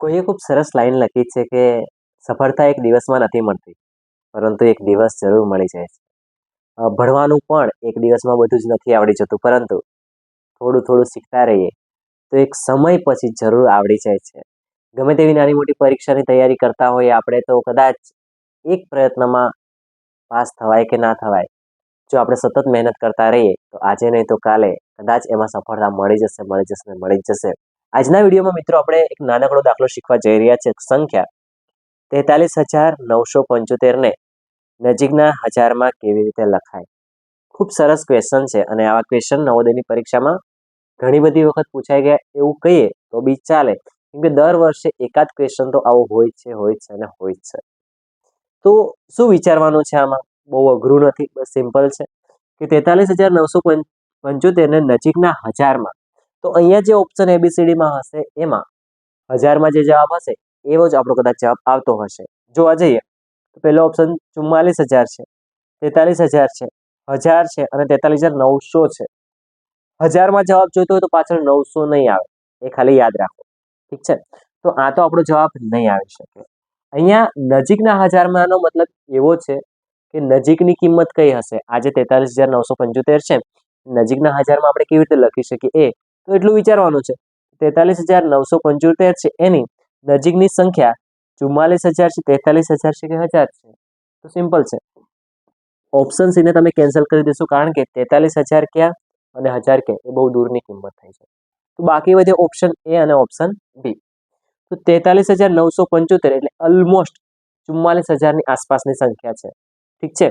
કોઈએ ખૂબ સરસ લાઈન લખી છે કે સફળતા એક દિવસમાં નથી મળતી, પરંતુ એક દિવસ જરૂર મળી જાય છે. ભણવાનું પણ એક દિવસમાં બધું જ નથી આવડી જતું, પરંતુ થોડું થોડું શીખતા રહીએ તો એક સમય પછી જરૂર આવડી જાય છે. ગમે તેવી નાની મોટી પરીક્ષાની તૈયારી કરતા હોઈએ, આપણે તો કદાચ એક પ્રયત્નમાં પાસ થવાય કે ના થવાય. જો આપણે સતત મહેનત કરતા રહીએ, તો આજે નહીં તો કાલે કદાચ એમાં સફળતા મળી જશે મળી જશે મળી જશે. આજના વિડીયોમાં મિત્રો આપણે એક નાનકડો દાખલો શીખવા જઈ રહ્યા છે, સંખ્યા તેતાલીસ હજાર નવસો પંચોતેરને. નજીકના હજારમાં કેવી રીતે લખાય? ખૂબ સરસ ક્વેશ્ચન છે અને આવા ક્વેશ્ચન નવોદયની પરીક્ષામાં ઘણી બધી વખત પૂછાઈ ગયા, એવું કહીએ તો બી ચાલે. કેમ કે દર વર્ષે એકાદ ક્વેશ્ચન તો આવો હોય છે હોય છે અને હોય છે. તો શું વિચારવાનું છે આમાં? બહુ અઘરું નથી, બસ સિમ્પલ છે કે તેતાલીસ હજાર નવસો પંચોતેરને નજીકના હજારમાં તો અહીંયા જે ઓપ્શન એબીસીડીમાં હશે, એમાં હજારમાં જે જવાબ હશે, એવો જ આપણો કદાચ જવાબ આવતો હશે. જોવા જઈએ, તો પહેલો ઓપ્શન ચુમ્માલીસ હજાર છે, તેતાલીસ હજાર છે હજાર છે અને તેતાલીસ હજાર નવસો છે. હજારમાં જવાબ જોઈતો હોય તો પાછળ નવસો નહીં આવે, એ ખાલી યાદ રાખો. ઠીક છે? તો આ તો આપણો જવાબ નહીં આવી શકે. અહીંયા નજીકના હજારમાંનો મતલબ એવો છે કે નજીકની કિંમત કઈ હશે? આજે તેતાલીસ હજાર નવસો પંચોતેર છે. નજીકના હજારમાં આપણે કેવી રીતે લખી શકીએ? એ તો એટલું વિચારવાનું છે. તેતાલીસ હજાર નવસો પંચોતેર છે. એની નજીકની સંખ્યા ચુમ્માલીસ હજાર છે. તેતાલીસ હજાર છે કે હજાર છે? તો સિમ્પલ છે. ઓપ્શન સીને તમે કેન્સલ કરી દેશો કારણ કે તેતાલીસ હજાર ક્યાં અને હજાર ક્યાં? એ બહુ દૂરની કિંમત થઈ છે. તો બાકી વધે ઓપ્શન એ અને ઓપ્શન બી. તો તેતાલીસ હજાર નવસો પંચોતેર એટલે ઓલમોસ્ટ ચુમ્માલીસ હજારની આસપાસની સંખ્યા છે. ઠીક છે?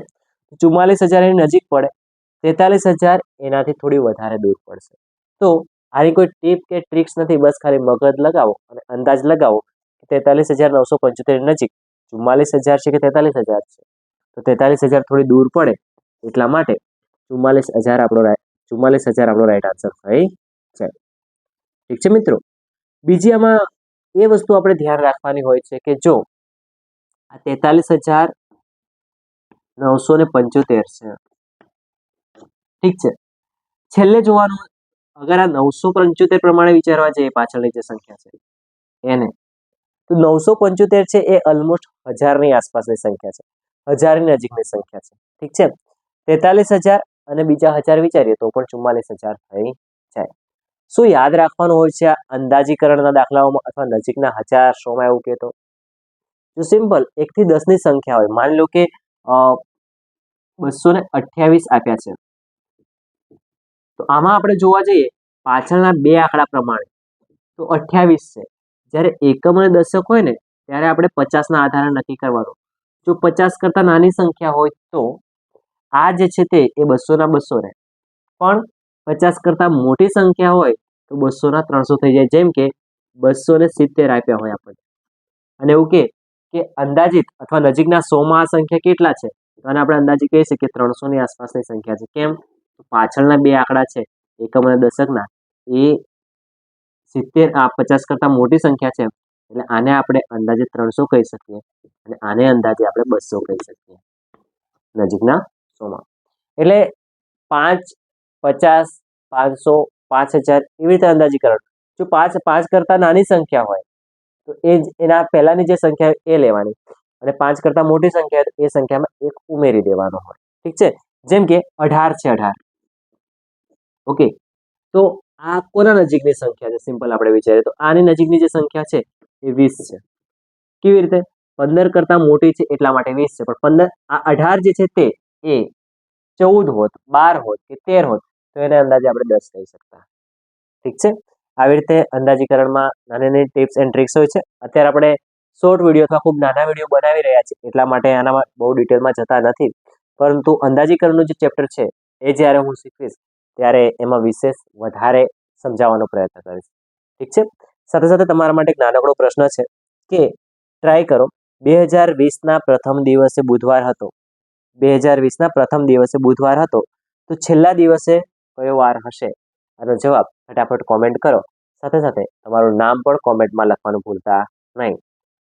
ચુમ્માલીસ હજારની નજીક પડે. તેતાલીસ હજાર એનાથી થોડી વધારે દૂર પડશે. તો આની કોઈ ટીપ કે ટ્રિક્સ નથી, બસ ખાલી મગજ લગાવો અને અંદાજ લગાવો કે તેતાલીસ હજાર નવસો પંચોતેર નજીક ચુમ્માલીસ હજાર છે કે તેતાલીસ હજાર છે? તો તેતાલીસ હજાર થોડી દૂર પડે એટલા માટે ચુમ્માલીસ હજાર આપણો રાઈટ ચુમ્માલીસ હજાર આપણો રાઈટ આન્સર થઈ છે ઠીક છે મિત્રો? બીજી આમાં એ વસ્તુ આપણે ધ્યાન રાખવાની હોય છે કે જો આ તેતાલીસ હજાર નવસો ને પંચોતેર છે. ઠીક છે? છેલ્લે જોવાનું અગર આ નવસો પંચોતેર પ્રમાણે વિચારવા જઈએ, પાછળની જે સંખ્યા છે, એને, તો નવસો પંચોતેર છે એ ઓલમોસ્ટ હજારની આસપાસની સંખ્યા છે. હજારની નજીકની સંખ્યા છે. ઠીક છે? તેતાલીસ હજાર અને બીજા હજાર વિચારીએ તો પણ ચુમ્માલીસ હજાર થઈ જાય. શું યાદ રાખવાનું હોય છે આ અંદાજીકરણના દાખલાઓમાં અથવા નજીકના હજાર શોમાં એવું કહેતો જો સિમ્પલ, એકથી દસની સંખ્યા હોય, માની લો કે બસો ને આપ્યા છે. તો આમાં આપણે જોવા જઈએ, પાછળના બે આંકડા પ્રમાણે. તો અઠ્યાવીસ છે. જ્યારે એકમ અને દશક હોય ને, ત્યારે આપણે પચાસના આધારે નક્કી કરવાનું. જો પચાસ કરતાં નાની સંખ્યા હોય તો, આ જે છે તે, એ બસોના બસો રહે. પણ પચાસ કરતાં મોટી સંખ્યા હોય, તો બસોના ત્રણસો થઈ જાય. જેમ કે બસો ને સિત્તેર આપ્યા હોય આપણને. અને એવું કે કે અંદાજિત અથવા નજીકના સોમાં આ સંખ્યા કેટલા છે? તો આને આપણે અંદાજે કહી શકીએ ત્રણસોની આસપાસની સંખ્યા છે. કેમ? પાછળના બે આંકડા છે એકમ અને દશકના, એ સિત્તેર, આ પચાસ કરતાં મોટી સંખ્યા છે એટલે આને આપણે અંદાજે ત્રણસો કહી શકીએ અને આને અંદાજે આપણે બસો કહી શકીએ. નજીકના સોમાં. એટલે પાંચ, પચાસ, પાંચસો, પાંચ હજાર એવી રીતે અંદાજીકરણ. જો પાંચ પાંચ કરતાં નાની સંખ્યા હોય, તો એ જ, એના પહેલાંની જે સંખ્યા એ લેવાની. અને પાંચ કરતાં મોટી સંખ્યા એ સંખ્યામાં એક ઉમેરી દેવાનો હોય. ઠીક છે? જેમ કે અઢાર છે અઢાર. ઓકે. તો આ કોના નજીકની સંખ્યા છે? સિમ્પલ આપણે વિચારીએ તો આની નજીકની જે સંખ્યા છે એ વીસ છે. કેવી રીતે? પંદર કરતાં મોટી છે એટલા માટે વીસ છે. પણ પંદર, આ અઢાર જે છે તે એ ચૌદ હોત, બાર હોત કે તેર હોત, તો એને અંદાજે આપણે દસ કહી શકતા. ઠીક છે? આવી રીતે અંદાજીકરણમાં નાની નાની ટિપ્સ એન્ડ ટ્રિક્સ હોય છે. અત્યારે આપણે શોર્ટ વીડિયો અથવા ખૂબ નાના વીડિયો બનાવી રહ્યા છીએ, એટલા માટે આનામાં બહુ ડિટેલમાં જતા નથી. પરંતુ અંદાજીકરણનું જે ચેપ્ટર છે, એ જ્યારે હું શીખવીશ ત્યારે એમાં વિશેષ વધારે સમજાવવાનો પ્રયત્ન કરીશ. ઠીક છે? સાથે સાથે તમારા માટે એક નાનકડો પ્રશ્ન છે કે ટ્રાય કરો. બે હજાર વીસના પ્રથમ દિવસે બુધવાર હતો. બે હજાર વીસના પ્રથમ દિવસે બુધવાર હતો. તો છેલ્લા દિવસે કયો વાર હશે? આનો જવાબ ફટાફટ કોમેન્ટ કરો. સાથે સાથે તમારું નામ પણ કોમેન્ટમાં લખવાનું ભૂલતા નહીં.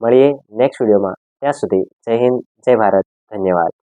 મળીએ નેક્સ્ટ વિડીયોમાં ત્યાં સુધી જય હિન્દ, જય ભારત. ધન્યવાદ.